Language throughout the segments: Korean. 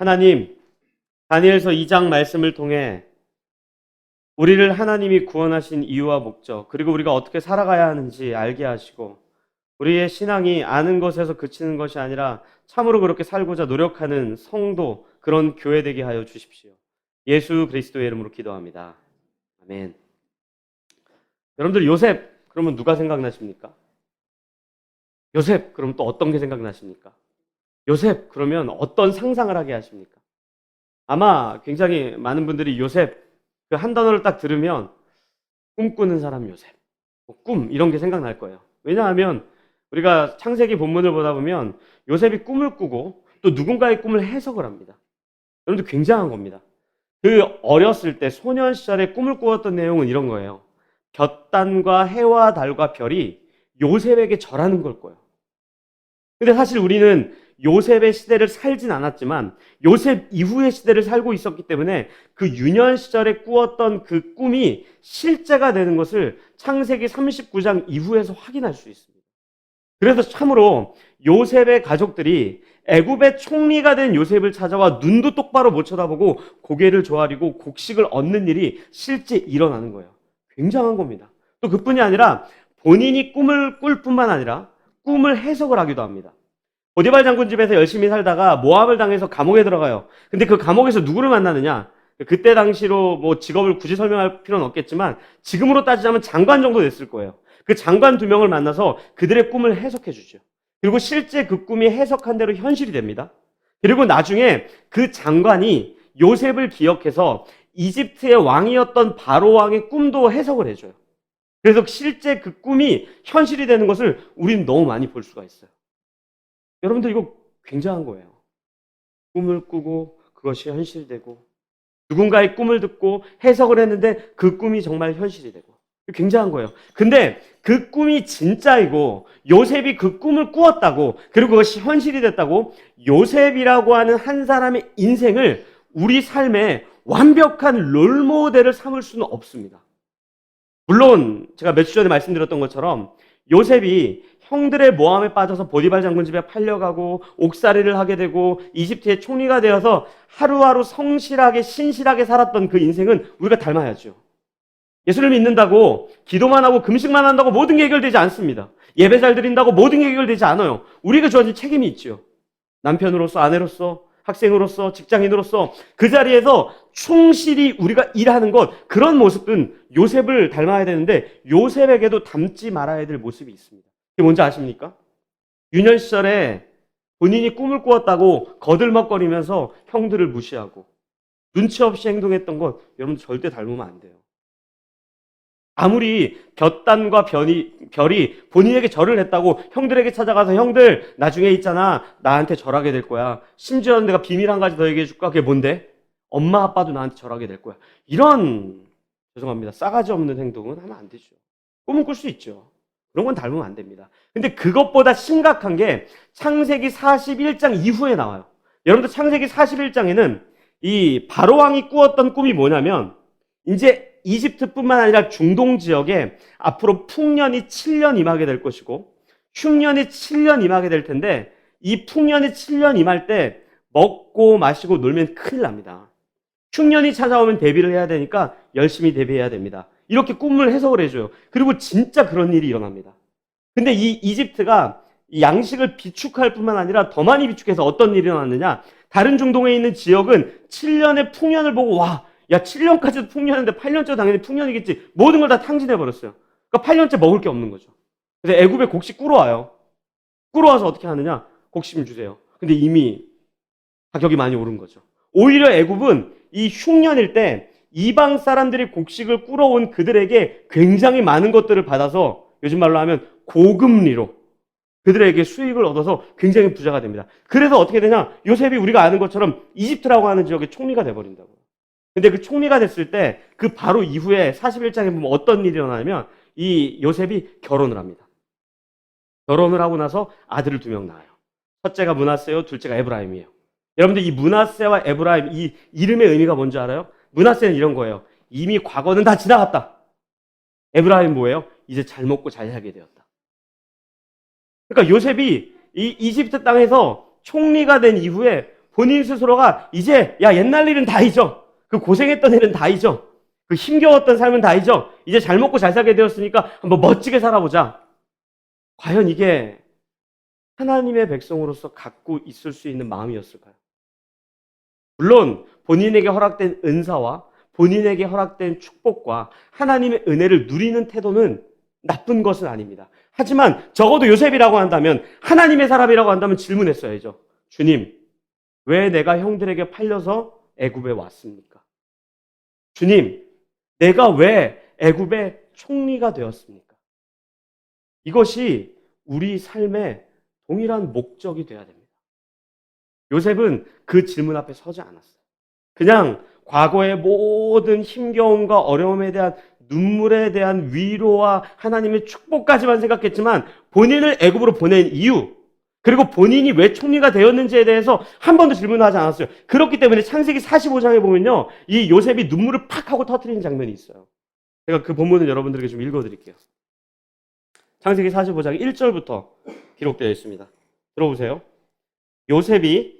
하나님, 다니엘서 2장 말씀을 통해 우리를 하나님이 구원하신 이유와 목적, 그리고 우리가 어떻게 살아가야 하는지 알게 하시고, 우리의 신앙이 아는 것에서 그치는 것이 아니라 참으로 그렇게 살고자 노력하는 성도, 그런 교회 되게 하여 주십시오. 예수 그리스도의 이름으로 기도합니다. 아멘. 여러분들 요셉, 그러면 누가 생각나십니까? 요셉, 그럼 또 어떤 게 생각나십니까? 요셉, 그러면 어떤 상상을 하게 하십니까? 아마 굉장히 많은 분들이 요셉, 그 한 단어를 딱 들으면 꿈꾸는 사람 요셉, 뭐 꿈, 이런 게 생각날 거예요. 왜냐하면 우리가 창세기 본문을 보다 보면 요셉이 꿈을 꾸고 또 누군가의 꿈을 해석을 합니다. 여러분들 굉장한 겁니다. 그 어렸을 때 소년 시절에 꿈을 꾸었던 내용은 이런 거예요. 볕단과 해와 달과 별이 요셉에게 절하는 걸 거예요. 근데 사실 우리는 요셉의 시대를 살진 않았지만 요셉 이후의 시대를 살고 있었기 때문에 그 유년 시절에 꾸었던 그 꿈이 실제가 되는 것을 창세기 39장 이후에서 확인할 수 있습니다. 그래서 참으로 요셉의 가족들이 애굽의 총리가 된 요셉을 찾아와 눈도 똑바로 못 쳐다보고 고개를 조아리고 곡식을 얻는 일이 실제 일어나는 거예요. 굉장한 겁니다. 또 그뿐이 아니라 본인이 꿈을 꿀 뿐만 아니라 꿈을 해석을 하기도 합니다. 보디발 장군 집에서 열심히 살다가 모함을 당해서 감옥에 들어가요. 근데 그 감옥에서 누구를 만나느냐? 그때 당시로 뭐 직업을 굳이 설명할 필요는 없겠지만 지금으로 따지자면 장관 정도 됐을 거예요. 그 장관 두 명을 만나서 그들의 꿈을 해석해 주죠. 그리고 실제 그 꿈이 해석한 대로 현실이 됩니다. 그리고 나중에 그 장관이 요셉을 기억해서 이집트의 왕이었던 바로 왕의 꿈도 해석을 해줘요. 그래서 실제 그 꿈이 현실이 되는 것을 우리는 너무 많이 볼 수가 있어요. 여러분들 이거 굉장한 거예요. 꿈을 꾸고 그것이 현실되고 누군가의 꿈을 듣고 해석을 했는데 그 꿈이 정말 현실이 되고 굉장한 거예요. 근데 그 꿈이 진짜이고 요셉이 그 꿈을 꾸었다고 그리고 그것이 현실이 됐다고 요셉이라고 하는 한 사람의 인생을 우리 삶에 완벽한 롤 모델을 삼을 수는 없습니다. 물론 제가 몇 주 전에 말씀드렸던 것처럼 요셉이 형들의 모함에 빠져서 보디발 장군 집에 팔려가고 옥살이를 하게 되고 이집트의 총리가 되어서 하루하루 성실하게 신실하게 살았던 그 인생은 우리가 닮아야죠. 예수를 믿는다고 기도만 하고 금식만 한다고 모든 게 해결되지 않습니다. 예배 잘 드린다고 모든 게 해결되지 않아요. 우리가 주어진 책임이 있죠. 남편으로서 아내로서 학생으로서 직장인으로서 그 자리에서 충실히 우리가 일하는 것 그런 모습은 요셉을 닮아야 되는데 요셉에게도 닮지 말아야 될 모습이 있습니다. 그게 뭔지 아십니까? 유년 시절에 본인이 꿈을 꾸었다고 거들먹거리면서 형들을 무시하고 눈치 없이 행동했던 것 여러분 절대 닮으면 안 돼요. 아무리 곁단과 별이, 별이 본인에게 절을 했다고 형들에게 찾아가서 형들 나중에 있잖아 나한테 절하게 될 거야. 심지어 내가 비밀 한 가지 더 얘기해 줄까? 그게 뭔데? 엄마 아빠도 나한테 절하게 될 거야. 이런 죄송합니다. 싸가지 없는 행동은 하면 안 되죠. 꿈은 꿀 수 있죠. 그런 건 닮으면 안 됩니다. 근데 그것보다 심각한 게 창세기 41장 이후에 나와요. 여러분들 창세기 41장에는 이 바로왕이 꾸었던 꿈이 뭐냐면 이제 이집트뿐만 아니라 중동 지역에 앞으로 풍년이 7년 임하게 될 것이고 흉년이 7년 임하게 될 텐데 이 풍년이 7년 임할 때 먹고 마시고 놀면 큰일 납니다. 흉년이 찾아오면 대비를 해야 되니까 열심히 대비해야 됩니다. 이렇게 꿈을 해석을 해줘요. 그리고 진짜 그런 일이 일어납니다. 근데 이 이집트가 이 양식을 비축할 뿐만 아니라 더 많이 비축해서 어떤 일이 일어났느냐? 다른 중동에 있는 지역은 7년의 풍년을 보고 와, 야 7년까지도 풍년인데 8년째 당연히 풍년이겠지. 모든 걸 다 탕진해 버렸어요. 그러니까 8년째 먹을 게 없는 거죠. 그래서 애굽에 곡식 꿇어와요. 꿇어와서 어떻게 하느냐? 곡식 주세요. 근데 이미 가격이 많이 오른 거죠. 오히려 애굽은 이 흉년일 때 이방 사람들이 곡식을 꿇어온 그들에게 굉장히 많은 것들을 받아서 요즘 말로 하면 고금리로 그들에게 수익을 얻어서 굉장히 부자가 됩니다. 그래서 어떻게 되냐? 요셉이 우리가 아는 것처럼 이집트라고 하는 지역의 총리가 돼버린다고. 근데 그 총리가 됐을 때 그 바로 이후에 41장에 보면 어떤 일이 일어나냐면 이 요셉이 결혼을 합니다. 결혼을 하고 나서 아들을 두 명 낳아요. 첫째가 문하세요, 둘째가 에브라임이에요. 여러분들 이 문하세와 에브라임 이 이름의 의미가 뭔지 알아요? 문하세는 이런 거예요. 이미 과거는 다 지나갔다. 에브라임 뭐예요? 이제 잘 먹고 잘 살게 되었다. 그러니까 요셉이 이 이집트 땅에서 총리가 된 이후에 본인 스스로가 이제 야 옛날 일은 다 잊어. 그 고생했던 일은 다 잊어. 그 힘겨웠던 삶은 다 잊어. 이제 잘 먹고 잘 살게 되었으니까 한번 멋지게 살아보자. 과연 이게 하나님의 백성으로서 갖고 있을 수 있는 마음이었을까요? 물론 본인에게 허락된 은사와 본인에게 허락된 축복과 하나님의 은혜를 누리는 태도는 나쁜 것은 아닙니다. 하지만 적어도 요셉이라고 한다면 하나님의 사람이라고 한다면 질문했어야죠. 주님, 왜 내가 형들에게 팔려서 애굽에 왔습니까? 주님, 내가 왜 애굽의 총리가 되었습니까? 이것이 우리 삶의 동일한 목적이 되어야 됩니다. 요셉은 그 질문 앞에 서지 않았어요. 그냥 과거의 모든 힘겨움과 어려움에 대한 눈물에 대한 위로와 하나님의 축복까지만 생각했지만 본인을 애굽으로 보낸 이유 그리고 본인이 왜 총리가 되었는지에 대해서 한 번도 질문하지 않았어요. 그렇기 때문에 창세기 45장에 보면요. 이 요셉이 눈물을 팍 하고 터트리는 장면이 있어요. 제가 그 본문을 여러분들에게 좀 읽어 드릴게요. 창세기 45장 1절부터 기록되어 있습니다. 들어보세요. 요셉이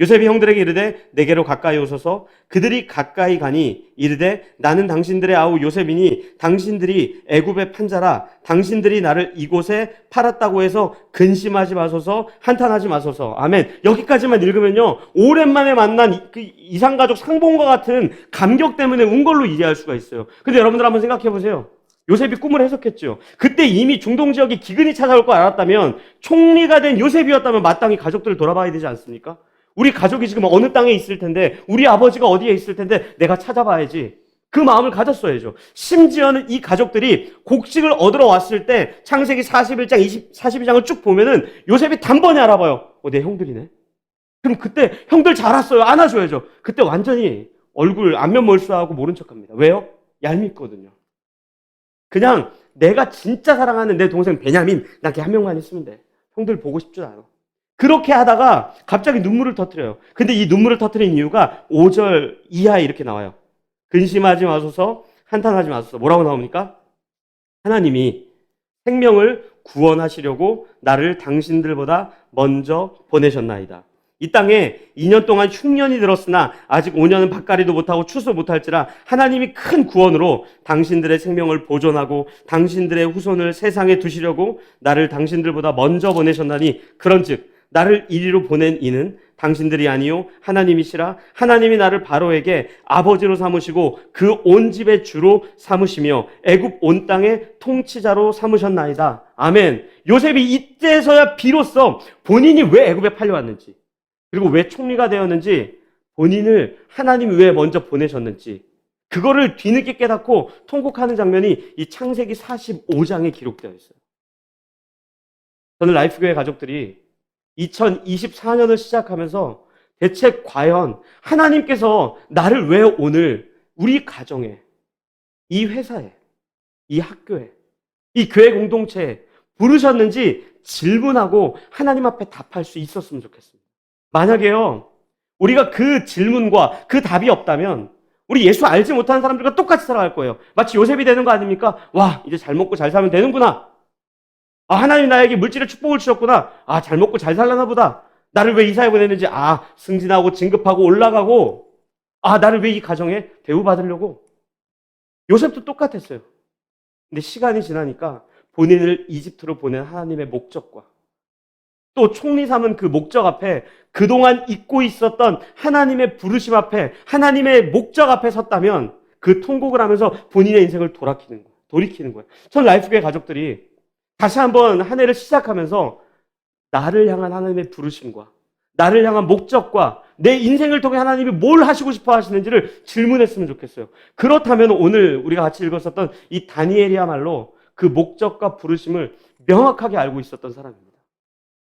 요셉이 형들에게 이르되 내게로 가까이 오소서. 그들이 가까이 가니 이르되 나는 당신들의 아우 요셉이니 당신들이 애굽의 판자라. 당신들이 나를 이곳에 팔았다고 해서 근심하지 마소서 한탄하지 마소서. 아멘. 여기까지만 읽으면요. 오랜만에 만난 이- 그 이상가족 상봉과 같은 감격 때문에 운 걸로 이해할 수가 있어요. 근데 여러분들 한번 생각해 보세요. 요셉이 꿈을 해석했죠. 그때 이미 중동 지역에 기근이 찾아올 걸 알았다면 총리가 된 요셉이었다면 마땅히 가족들을 돌아봐야 되지 않습니까? 우리 가족이 지금 어느 땅에 있을 텐데, 우리 아버지가 어디에 있을 텐데, 내가 찾아봐야지. 그 마음을 가졌어야죠. 심지어는 이 가족들이 곡식을 얻으러 왔을 때, 창세기 41장, 20, 42장을 쭉 보면은 요셉이 단번에 알아봐요. 어, 내 형들이네. 그럼 그때 형들 잘 왔어요. 안아줘야죠. 그때 완전히 얼굴 안면 몰수하고 모른 척 합니다. 왜요? 얄밉거든요. 그냥 내가 진짜 사랑하는 내 동생 베냐민, 나 걔 한 명만 있으면 돼. 형들 보고 싶지도 않아. 그렇게 하다가 갑자기 눈물을 터뜨려요. 근데 이 눈물을 터뜨린 이유가 5절 이하에 이렇게 나와요. 근심하지 마소서, 한탄하지 마소서. 뭐라고 나옵니까? 하나님이 생명을 구원하시려고 나를 당신들보다 먼저 보내셨나이다. 이 땅에 2년 동안 흉년이 들었으나 아직 5년은 밭가리도 못하고 추수 못할지라 하나님이 큰 구원으로 당신들의 생명을 보존하고 당신들의 후손을 세상에 두시려고 나를 당신들보다 먼저 보내셨나니 그런즉 나를 이리로 보낸 이는 당신들이 아니요 하나님이시라 하나님이 나를 바로에게 아버지로 삼으시고 그 온 집의 주로 삼으시며 애굽 온 땅의 통치자로 삼으셨나이다. 아멘. 요셉이 이때서야 비로소 본인이 왜 애굽에 팔려왔는지 그리고 왜 총리가 되었는지 본인을 하나님이 왜 먼저 보내셨는지 그거를 뒤늦게 깨닫고 통곡하는 장면이 이 창세기 45장에 기록되어 있어요. 저는 라이프교회 가족들이 2024년을 시작하면서 대체 과연 하나님께서 나를 왜 오늘 우리 가정에, 이 회사에, 이 학교에, 이 교회 공동체에 부르셨는지 질문하고 하나님 앞에 답할 수 있었으면 좋겠습니다. 만약에요, 우리가 그 질문과 그 답이 없다면 우리 예수 알지 못하는 사람들과 똑같이 살아갈 거예요. 마치 요셉이 되는 거 아닙니까? 와, 이제 잘 먹고 잘 살면 되는구나. 아, 하나님 나에게 물질의 축복을 주셨구나. 아, 잘 먹고 잘 살라나 보다. 나를 왜 이사해 보냈는지, 아, 승진하고 진급하고 올라가고, 아, 나를 왜 이 가정에 대우받으려고. 요셉도 똑같았어요. 근데 시간이 지나니까 본인을 이집트로 보낸 하나님의 목적과 또 총리 삼은 그 목적 앞에 그동안 잊고 있었던 하나님의 부르심 앞에 하나님의 목적 앞에 섰다면 그 통곡을 하면서 본인의 인생을 돌아키는 거예요. 돌이키는 거예요. 전 라이프교회 가족들이 다시 한번 한 해를 시작하면서 나를 향한 하나님의 부르심과 나를 향한 목적과 내 인생을 통해 하나님이 뭘 하시고 싶어 하시는지를 질문했으면 좋겠어요. 그렇다면 오늘 우리가 같이 읽었었던 이 다니엘이야말로 그 목적과 부르심을 명확하게 알고 있었던 사람입니다.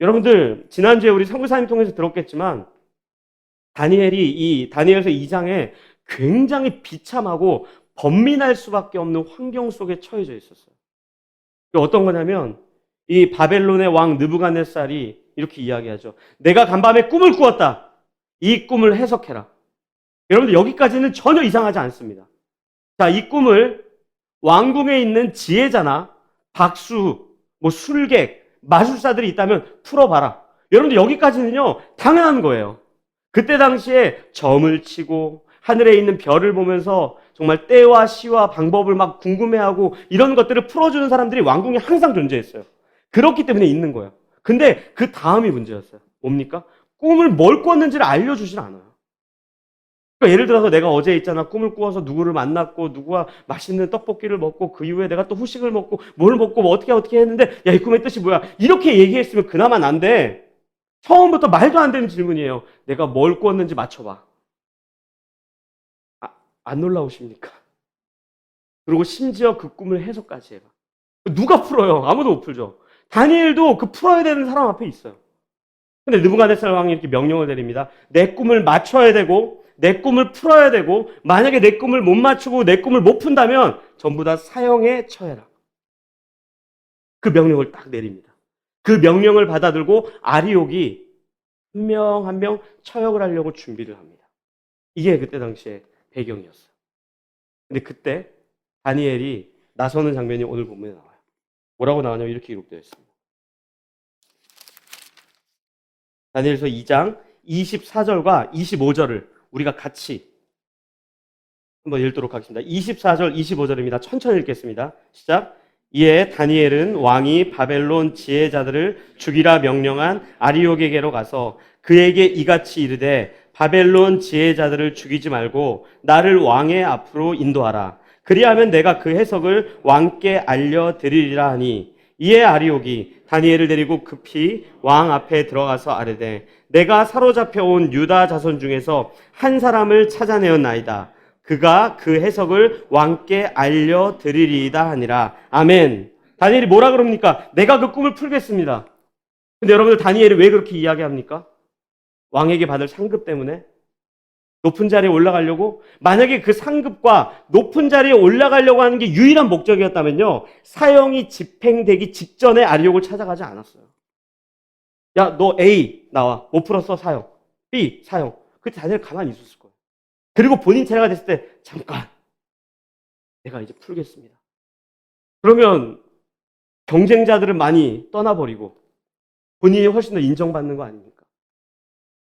여러분들 지난주에 우리 선교사님 통해서 들었겠지만 다니엘이 이 다니엘서 2장에 굉장히 비참하고 번민할 수밖에 없는 환경 속에 처해져 있었어요. 어떤 거냐면 이 바벨론의 왕 느부갓네살이 이렇게 이야기하죠. 내가 간밤에 꿈을 꾸었다. 이 꿈을 해석해라. 여러분들 여기까지는 전혀 이상하지 않습니다. 자, 이 꿈을 왕궁에 있는 지혜자나 박수, 뭐 술객, 마술사들이 있다면 풀어봐라. 여러분들 여기까지는요 당연한 거예요. 그때 당시에 점을 치고 하늘에 있는 별을 보면서 정말 때와 시와 방법을 막 궁금해하고 이런 것들을 풀어주는 사람들이 왕궁에 항상 존재했어요. 그렇기 때문에 있는 거예요. 근데 그 다음이 문제였어요. 뭡니까? 꿈을 뭘 꿨는지를 알려주질 않아요. 그러니까 예를 들어서 내가 어제 있잖아 꿈을 꾸어서 누구를 만났고 누구와 맛있는 떡볶이를 먹고 그 이후에 내가 또 후식을 먹고 뭘 먹고 뭐 어떻게 어떻게 했는데 야 이 꿈의 뜻이 뭐야 이렇게 얘기했으면 그나마 난데 처음부터 말도 안 되는 질문이에요. 내가 뭘 꿨는지 맞춰봐. 아, 안 놀라우십니까? 그리고 심지어 그 꿈을 해석까지 해봐. 누가 풀어요? 아무도 못 풀죠. 다니엘도 그 풀어야 되는 사람 앞에 있어요. 근데 느부갓네살 왕이 이렇게 명령을 내립니다. 내 꿈을 맞춰야 되고 내 꿈을 풀어야 되고 만약에 내 꿈을 못 맞추고 내 꿈을 못 푼다면 전부 다 사형에 처해라. 그 명령을 딱 내립니다. 그 명령을 받아들고 아리옥이 한 명 한 명 처형을 하려고 준비를 합니다. 이게 그때 당시의 배경이었어요. 근데 그때 다니엘이 나서는 장면이 오늘 본문에 나와요. 뭐라고 나오냐면 이렇게 기록되어 있습니다. 다니엘서 2장 24절과 25절을 우리가 같이 한번 읽도록 하겠습니다. 24절, 25절입니다. 천천히 읽겠습니다. 시작. 이에 다니엘은 왕이 바벨론 지혜자들을 죽이라 명령한 아리옥에게로 가서 그에게 이같이 이르되 바벨론 지혜자들을 죽이지 말고 나를 왕의 앞으로 인도하라. 그리하면 내가 그 해석을 왕께 알려드리리라 하니 이에 아리옥이 다니엘을 데리고 급히 왕 앞에 들어가서 아뢰되 내가 사로잡혀 온 유다 자손 중에서 한 사람을 찾아내었나이다. 그가 그 해석을 왕께 알려드리리이다 하니라. 아멘. 다니엘이 뭐라 그럽니까? 내가 그 꿈을 풀겠습니다. 근데 여러분들 다니엘이 왜 그렇게 이야기합니까? 왕에게 받을 상급 때문에? 높은 자리에 올라가려고? 만약에 그 상급과 높은 자리에 올라가려고 하는 게 유일한 목적이었다면요. 사형이 집행되기 직전에 아리옥을 찾아가지 않았어요. 야, 너 A 나와. 못 풀었어, 사형. B, 사형. 그 다니엘 가만히 있었을 거예요. 그리고 본인 차례가 됐을 때, 잠깐. 내가 이제 풀겠습니다. 그러면 경쟁자들은 많이 떠나버리고 본인이 훨씬 더 인정받는 거 아닙니까?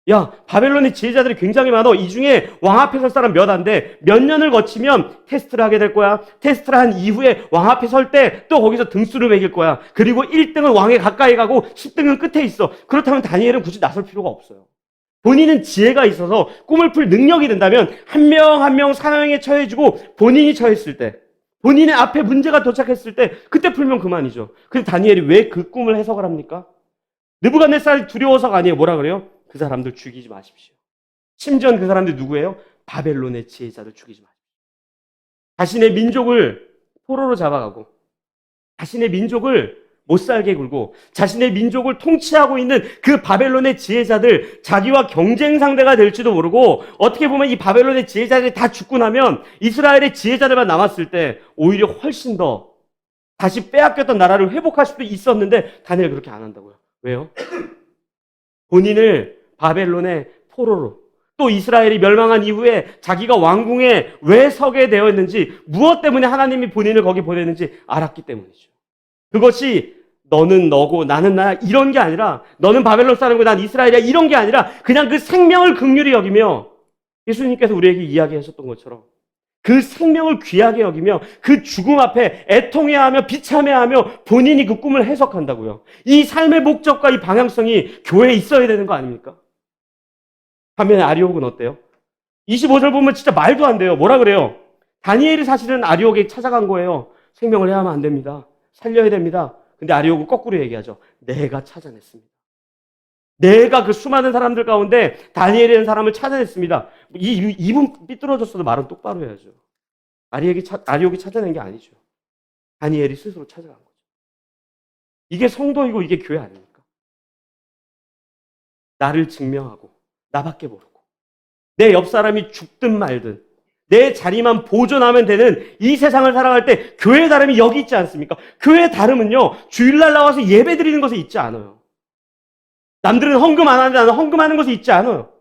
야, 바벨론의 지혜자들이 굉장히 많아. 이 중에 왕 앞에 설 사람 몇 안 돼. 몇 년을 거치면 테스트를 하게 될 거야. 테스트를 한 이후에 왕 앞에 설 때 또 거기서 등수를 매길 거야. 그리고 1등은 왕에 가까이 가고 10등은 끝에 있어. 그렇다면 다니엘은 굳이 나설 필요가 없어요. 본인은 지혜가 있어서 꿈을 풀 능력이 된다면 한 명 한 명 사형에 처해지고 본인이 처했을 때 본인의 앞에 문제가 도착했을 때 그때 풀면 그만이죠. 근데 다니엘이 왜 그 꿈을 해석을 합니까? 느부갓네살 두려워서가 아니에요. 뭐라 그래요? 그 사람들 죽이지 마십시오. 심지어 그 사람들이 누구예요? 바벨론의 지혜자들 죽이지 마십시오. 자신의 민족을 포로로 잡아가고 자신의 민족을 못 살게 굴고 자신의 민족을 통치하고 있는 그 바벨론의 지혜자들 자기와 경쟁 상대가 될지도 모르고 어떻게 보면 이 바벨론의 지혜자들이 다 죽고 나면 이스라엘의 지혜자들만 남았을 때 오히려 훨씬 더 다시 빼앗겼던 나라를 회복할 수도 있었는데 다니엘 그렇게 안 한다고요. 왜요? 본인을 바벨론의 포로로 또 이스라엘이 멸망한 이후에 자기가 왕궁에 왜 서게 되었는지 무엇 때문에 하나님이 본인을 거기 보냈는지 알았기 때문이죠. 그것이 너는 너고 나는 나야 이런 게 아니라 너는 바벨론 사람이고 난 이스라엘이야 이런 게 아니라 그냥 그 생명을 극률히 여기며 예수님께서 우리에게 이야기하셨던 것처럼 그 생명을 귀하게 여기며 그 죽음 앞에 애통해하며 비참해하며 본인이 그 꿈을 해석한다고요. 이 삶의 목적과 이 방향성이 교회에 있어야 되는 거 아닙니까? 반면에 아리옥은 어때요? 25절 보면 진짜 말도 안 돼요. 뭐라 그래요? 다니엘이 사실은 아리옥에 찾아간 거예요. 생명을 해야만 안 됩니다. 살려야 됩니다. 근데 아리옥은 거꾸로 얘기하죠. 내가 찾아냈습니다. 내가 그 수많은 사람들 가운데 다니엘이라는 사람을 찾아냈습니다. 이, 이- 입은 삐뚤어졌어도 말은 똑바로 해야죠. 아리옥이, 차- 아리옥이 찾아낸 게 아니죠. 다니엘이 스스로 찾아간 거죠. 이게 성도이고 이게 교회 아닙니까? 나를 증명하고 나밖에 모르고 내 옆 사람이 죽든 말든 내 자리만 보존하면 되는 이 세상을 살아갈 때 교회의 다름이 여기 있지 않습니까? 교회의 다름은요, 주일날 나와서 예배 드리는 것에 있지 않아요. 남들은 헌금 안 하는데 나는 헌금하는 것에 있지 않아요.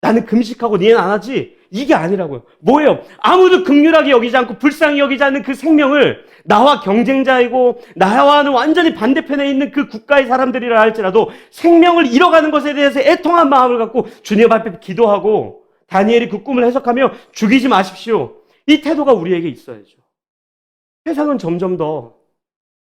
나는 금식하고 니는 안 하지? 이게 아니라고요. 뭐예요? 아무도 극률하게 여기지 않고 불쌍히 여기지 않는 그 생명을 나와 경쟁자이고 나와는 완전히 반대편에 있는 그 국가의 사람들이라 할지라도 생명을 잃어가는 것에 대해서 애통한 마음을 갖고 주님 앞에 기도하고 다니엘이 그 꿈을 해석하며 죽이지 마십시오. 이 태도가 우리에게 있어야죠. 세상은 점점 더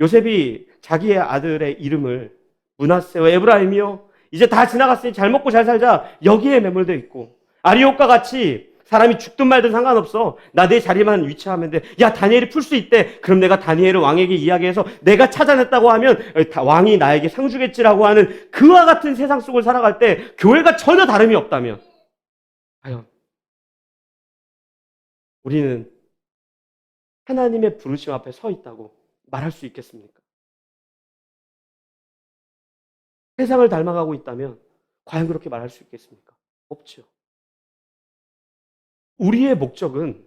요셉이 자기의 아들의 이름을 문하세요 에브라임이요 이제 다 지나갔으니 잘 먹고 잘 살자 여기에 매몰되어 있고 아리옥과 같이 사람이 죽든 말든 상관없어 나 내 자리만 위치하면 돼 야 다니엘이 풀 수 있대 그럼 내가 다니엘을 왕에게 이야기해서 내가 찾아냈다고 하면 어, 다- 왕이 나에게 상 주겠지라고 하는 그와 같은 세상 속을 살아갈 때 교회가 전혀 다름이 없다면 과연 우리는 하나님의 부르심 앞에 서 있다고 말할 수 있겠습니까? 세상을 닮아가고 있다면 과연 그렇게 말할 수 있겠습니까? 없죠. 우리의 목적은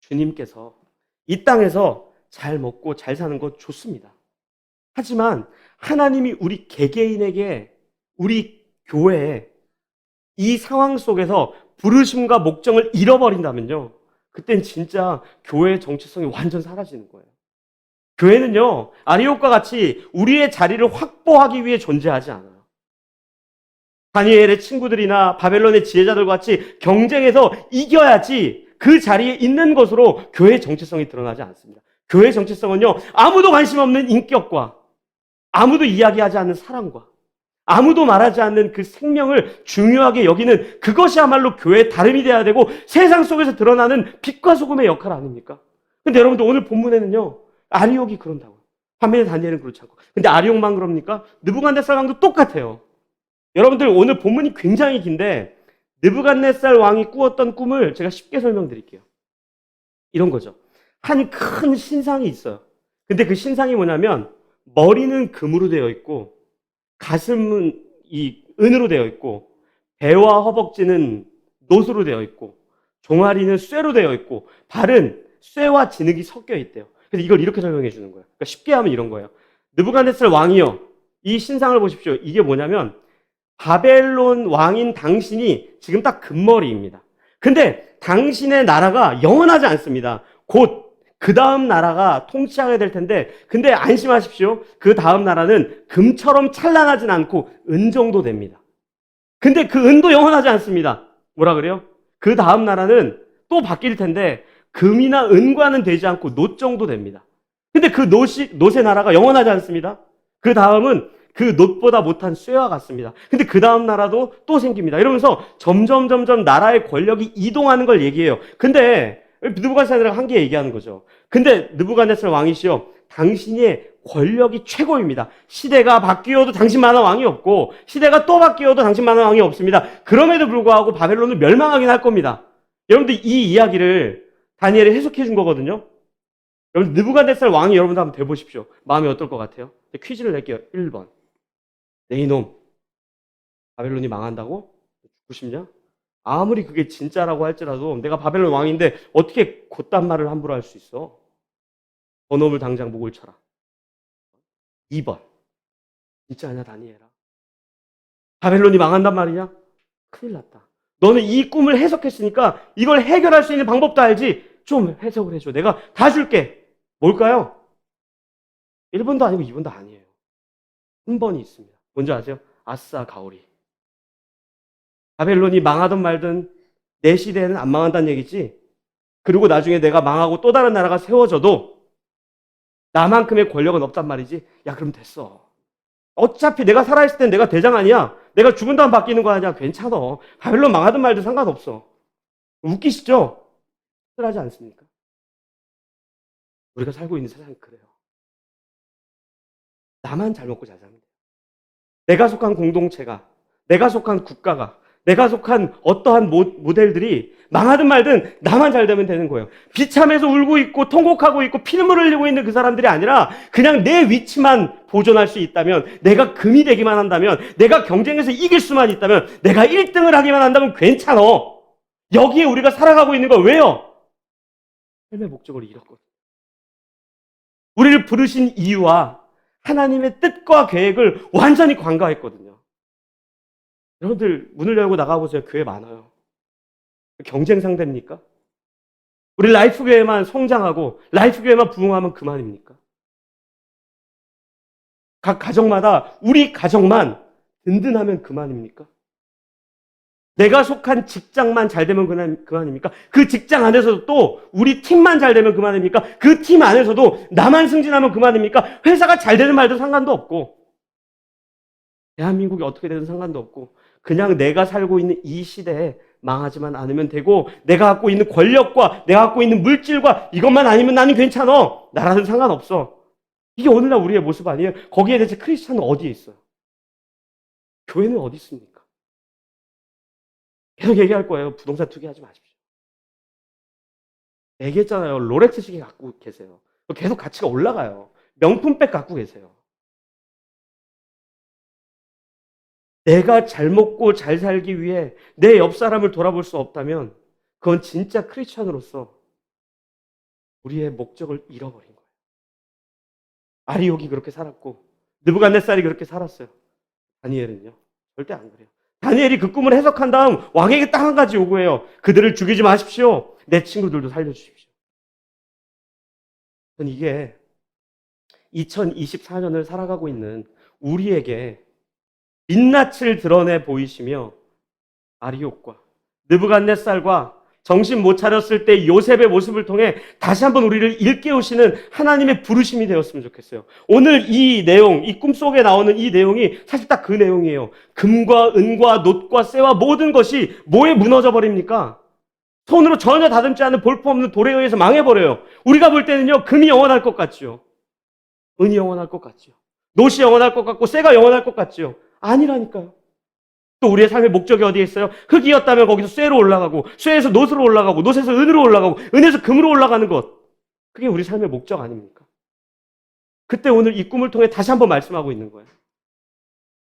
주님께서 이 땅에서 잘 먹고 잘 사는 것 좋습니다. 하지만 하나님이 우리 개개인에게 우리 교회에 이 상황 속에서 부르심과 목적을 잃어버린다면요. 그땐 진짜 교회의 정체성이 완전 사라지는 거예요. 교회는요, 아리옥과 같이 우리의 자리를 확보하기 위해 존재하지 않아요. 다니엘의 친구들이나 바벨론의 지혜자들과 같이 경쟁해서 이겨야지 그 자리에 있는 것으로 교회의 정체성이 드러나지 않습니다. 교회의 정체성은요, 아무도 관심 없는 인격과 아무도 이야기하지 않는 사랑과 아무도 말하지 않는 그 생명을 중요하게 여기는 그것이야말로 교회의 다름이 돼야 되고 세상 속에서 드러나는 빛과 소금의 역할 아닙니까? 근데 여러분들 오늘 본문에는요, 아리옥이 그런다고요. 반면에 다니엘은 그렇지 않고. 근데 아리옥만 그럽니까? 느부갓네살 왕도 똑같아요. 여러분들 오늘 본문이 굉장히 긴데 느부갓네살 왕이 꾸었던 꿈을 제가 쉽게 설명드릴게요. 이런 거죠. 한 큰 신상이 있어요. 근데 그 신상이 뭐냐면 머리는 금으로 되어 있고 가슴은 이 은으로 되어 있고 배와 허벅지는 노수로 되어 있고 종아리는 쇠로 되어 있고 발은 쇠와 진흙이 섞여 있대요. 그래서 이걸 이렇게 설명해 주는 거예요. 그러니까 쉽게 하면 이런 거예요. 느부갓네살 왕이요. 이 신상을 보십시오. 이게 뭐냐면 바벨론 왕인 당신이 지금 딱 금머리입니다. 근데 당신의 나라가 영원하지 않습니다. 곧 그 다음 나라가 통치하게 될 텐데, 근데 안심하십시오. 그 다음 나라는 금처럼 찬란하진 않고 은 정도 됩니다. 근데 그 은도 영원하지 않습니다. 뭐라 그래요? 그 다음 나라는 또 바뀔 텐데, 금이나 은과는 되지 않고 노 정도 됩니다. 근데 그 노시, 노세 나라가 영원하지 않습니다. 그 다음은 그 노보다 못한 쇠와 같습니다. 근데 그 다음 나라도 또 생깁니다. 이러면서 점점 점점 나라의 권력이 이동하는 걸 얘기해요. 근데 느부갓네살이랑 한개 얘기하는 거죠. 근데 느부갓네살 왕이시여 당신의 권력이 최고입니다. 시대가 바뀌어도 당신만한 왕이 없고 시대가 또 바뀌어도 당신만한 왕이 없습니다. 그럼에도 불구하고 바벨론은 멸망하긴 할 겁니다. 여러분들 이 이야기를 다니엘이 해석해 준 거거든요. 여러분 느부갓네살 왕이 여러분들 한번 돼 보십시오. 마음이 어떨 것 같아요? 퀴즈를 낼게요. 1번. 네 이놈 바벨론이 망한다고? 죽고 싶냐? 아무리 그게 진짜라고 할지라도 내가 바벨론 왕인데 어떻게 곧단 말을 함부로 할 수 있어? 저놈을 당장 목을 쳐라. 2번. 진짜 아니야 다니엘아. 바벨론이 망한단 말이냐? 큰일 났다. 너는 이 꿈을 해석했으니까 이걸 해결할 수 있는 방법도 알지? 좀 해석을 해줘. 내가 다 줄게. 뭘까요? 1번도 아니고 2번도 아니에요. 한 번이 있습니다. 뭔지 아세요? 아싸 가오리. 바벨론이 망하든 말든 내 시대에는 안 망한다는 얘기지. 그리고 나중에 내가 망하고 또 다른 나라가 세워져도 나만큼의 권력은 없단 말이지. 야, 그럼 됐어. 어차피 내가 살아있을 땐 내가 대장 아니야. 내가 죽은 다음 바뀌는 거 아니야. 괜찮아. 바벨론 망하든 말든 상관없어. 웃기시죠? 쓸하지 않습니까? 우리가 살고 있는 세상이 그래요. 나만 잘 먹고 잘 돼요. 내가 속한 공동체가, 내가 속한 국가가, 내가 속한 어떠한 모, 모델들이 망하든 말든 나만 잘 되면 되는 거예요. 비참해서 울고 있고 통곡하고 있고 피눈물 흘리고 있는 그 사람들이 아니라 그냥 내 위치만 보존할 수 있다면 내가 금이 되기만 한다면 내가 경쟁에서 이길 수만 있다면 내가 1등을 하기만 한다면 괜찮어. 여기에 우리가 살아가고 있는 거 왜요? 삶의 목적을 잃었거든. 우리를 부르신 이유와 하나님의 뜻과 계획을 완전히 관가했거든요. 여러분들 문을 열고 나가보세요. 교회 많아요. 경쟁 상대입니까? 우리 라이프 교회만 성장하고 라이프 교회만 부흥하면 그만입니까? 각 가정마다 우리 가정만 든든하면 그만입니까? 내가 속한 직장만 잘 되면 그만, 그만입니까? 그 직장 안에서도 또 우리 팀만 잘 되면 그만입니까? 그 팀 안에서도 나만 승진하면 그만입니까? 회사가 잘 되는 말도 상관도 없고 대한민국이 어떻게 되든 상관도 없고 그냥 내가 살고 있는 이 시대에 망하지만 않으면 되고 내가 갖고 있는 권력과 내가 갖고 있는 물질과 이것만 아니면 나는 괜찮아. 나라는 상관없어. 이게 오늘날 우리의 모습 아니에요? 거기에 대해서 크리스찬은 어디에 있어요? 교회는 어디 있습니까? 계속 얘기할 거예요. 부동산 투기하지 마십시오. 얘기했잖아요. 롤렉스 시계 갖고 계세요. 계속 가치가 올라가요. 명품백 갖고 계세요. 내가 잘 먹고 잘 살기 위해 내 옆 사람을 돌아볼 수 없다면 그건 진짜 크리스천으로서 우리의 목적을 잃어버린 거예요. 아리옥이 그렇게 살았고 느부갓네살이 그렇게 살았어요. 다니엘은요. 절대 안 그래요. 다니엘이 그 꿈을 해석한 다음 왕에게 딱 한 가지 요구해요. 그들을 죽이지 마십시오. 내 친구들도 살려주십시오. 전 이게 2024년을 살아가고 있는 우리에게 민낯을 드러내 보이시며 아리옥과 느부갓네살과 정신 못 차렸을 때 요셉의 모습을 통해 다시 한번 우리를 일깨우시는 하나님의 부르심이 되었으면 좋겠어요. 오늘 이 내용, 이 꿈속에 나오는 이 내용이 사실 딱 그 내용이에요. 금과 은과 놋과 쇠와 모든 것이 뭐에 무너져 버립니까? 손으로 전혀 다듬지 않은 볼품없는 돌에 의해서 망해버려요. 우리가 볼 때는요, 금이 영원할 것 같죠. 은이 영원할 것 같죠. 놋이 영원할 것 같고 쇠가 영원할 것 같죠. 아니라니까요. 또 우리의 삶의 목적이 어디에 있어요? 흙이었다면 거기서 쇠로 올라가고, 쇠에서 놋으로 올라가고, 놋에서 은으로 올라가고, 은에서 금으로 올라가는 것. 그게 우리 삶의 목적 아닙니까? 그때 오늘 이 꿈을 통해 다시 한번 말씀하고 있는 거예요.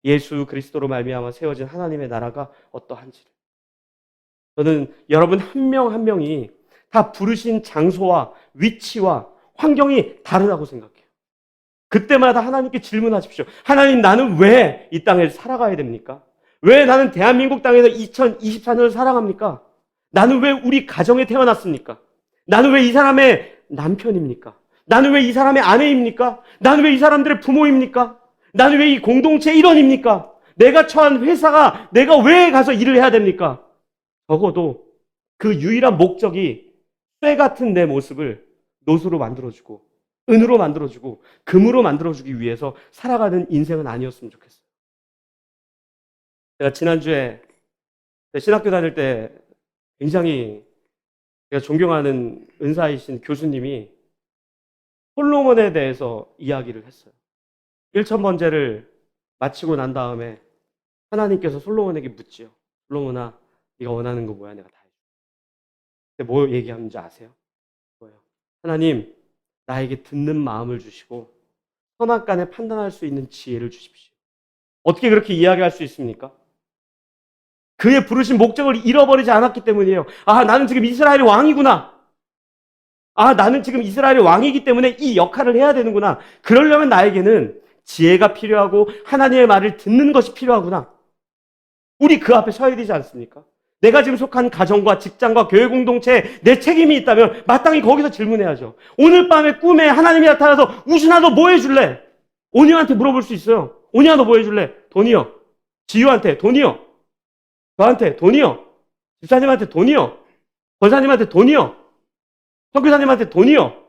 예수 그리스도로 말미암아 세워진 하나님의 나라가 어떠한지를. 저는 여러분 한 명한 명이 다 부르신 장소와 위치와 환경이 다르다고 생각해요. 그때마다 하나님께 질문하십시오. 하나님, 나는 왜 이 땅에 살아가야 됩니까? 왜 나는 대한민국 땅에서 2024년을 살아갑니까? 나는 왜 우리 가정에 태어났습니까? 나는 왜 이 사람의 남편입니까? 나는 왜 이 사람의 아내입니까? 나는 왜 이 사람들의 부모입니까? 나는 왜 이 공동체 일원입니까? 내가 처한 회사가 내가 왜 가서 일을 해야 됩니까? 적어도 그 유일한 목적이 쇠 같은 내 모습을 노수로 만들어주고 은으로 만들어주고 금으로 만들어주기 위해서 살아가는 인생은 아니었으면 좋겠어요. 제가 지난주에 신학교 다닐 때 굉장히 제가 존경하는 은사이신 교수님이 솔로몬에 대해서 이야기를 했어요. 1천 번제를 마치고 난 다음에 하나님께서 솔로몬에게 묻지요. 솔로몬아, 네가 원하는 거 뭐야? 내가 다 해줄게. 근데 뭐 얘기하는지 아세요? 뭐예요? 하나님, 나에게 듣는 마음을 주시고 선악간에 판단할 수 있는 지혜를 주십시오. 어떻게 그렇게 이야기할 수 있습니까? 그의 부르신 목적을 잃어버리지 않았기 때문이에요. 아, 나는 지금 이스라엘의 왕이구나. 아, 나는 지금 이스라엘의 왕이기 때문에 이 역할을 해야 되는구나. 그러려면 나에게는 지혜가 필요하고 하나님의 말을 듣는 것이 필요하구나. 우리 그 앞에 서야 되지 않습니까? 내가 지금 속한 가정과 직장과 교회 공동체에 내 책임이 있다면 마땅히 거기서 질문해야죠. 오늘 밤에 꿈에 하나님이 나타나서 우신아 너 뭐 해줄래? 온유한테 물어볼 수 있어요. 온유아 너뭐 해줄래? 돈이요. 지유한테 돈이요. 저한테 돈이요. 집사님한테 돈이요. 권사님한테 돈이요. 선교사님한테 돈이요.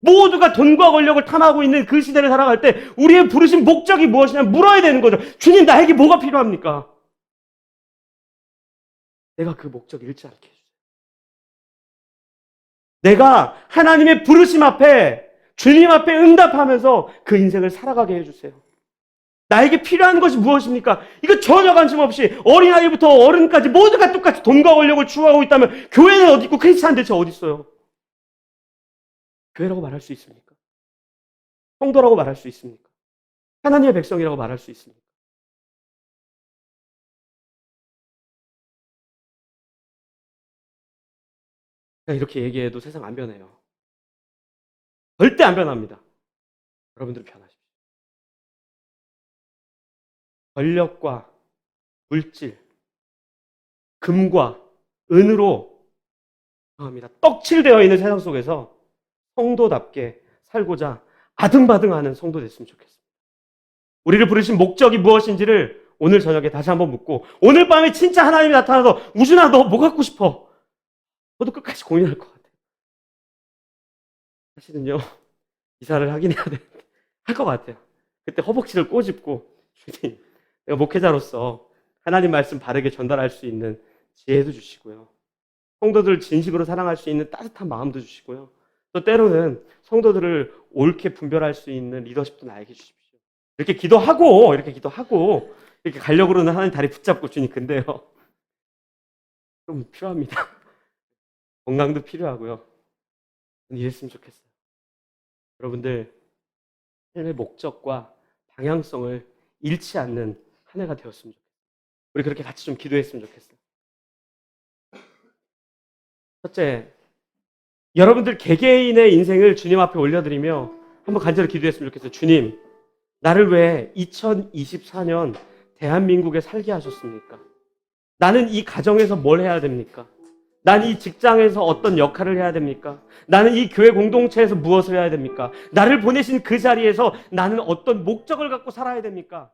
모두가 돈과 권력을 탐하고 있는 그 시대를 살아갈 때 우리의 부르신 목적이 무엇이냐 물어야 되는 거죠. 주님 나에게 뭐가 필요합니까? 내가 그 목적 잃지 않게 해주세요. 내가 하나님의 부르심 앞에 주님 앞에 응답하면서 그 인생을 살아가게 해주세요. 나에게 필요한 것이 무엇입니까? 이거 전혀 관심 없이 어린아이부터 어른까지 모두가 똑같이 돈과 권력을 추구하고 있다면 교회는 어디 있고 크리스찬 대체 어디 있어요? 교회라고 말할 수 있습니까? 성도라고 말할 수 있습니까? 하나님의 백성이라고 말할 수 있습니까? 이렇게 얘기해도 세상 안 변해요. 절대 안 변합니다. 여러분들 변하십시오. 권력과 물질, 금과 은으로 합니다. 떡칠되어 있는 세상 속에서 성도답게 살고자 아등바등하는 성도 됐으면 좋겠습니다. 우리를 부르신 목적이 무엇인지를 오늘 저녁에 다시 한번 묻고 오늘 밤에 진짜 하나님이 나타나서 우준아 너 뭐 갖고 싶어? 저도 끝까지 고민할 것 같아요. 사실은요 이사를 하긴 해야 되는데 할 것 같아요. 그때 허벅지를 꼬집고 주님 목회자로서 하나님 말씀 바르게 전달할 수 있는 지혜도 주시고요. 성도들을 진심으로 사랑할 수 있는 따뜻한 마음도 주시고요. 또 때로는 성도들을 옳게 분별할 수 있는 리더십도 나에게 주십시오. 이렇게 기도하고 이렇게 기도하고 이렇게 가려고 그러는 하나님 다리 붙잡고 주님 근데요. 좀 필요합니다. 건강도 필요하고요. 이랬으면 좋겠어요. 여러분들 삶의 목적과 방향성을 잃지 않는 한 해가 되었으면 좋겠어요. 우리 그렇게 같이 좀 기도했으면 좋겠어요. 첫째, 여러분들 개개인의 인생을 주님 앞에 올려드리며 한번 간절히 기도했으면 좋겠어요. 주님, 나를 왜 2024년 대한민국에 살게 하셨습니까? 나는 이 가정에서 뭘 해야 됩니까? 난 이 직장에서 어떤 역할을 해야 됩니까? 나는 이 교회 공동체에서 무엇을 해야 됩니까? 나를 보내신 그 자리에서 나는 어떤 목적을 갖고 살아야 됩니까?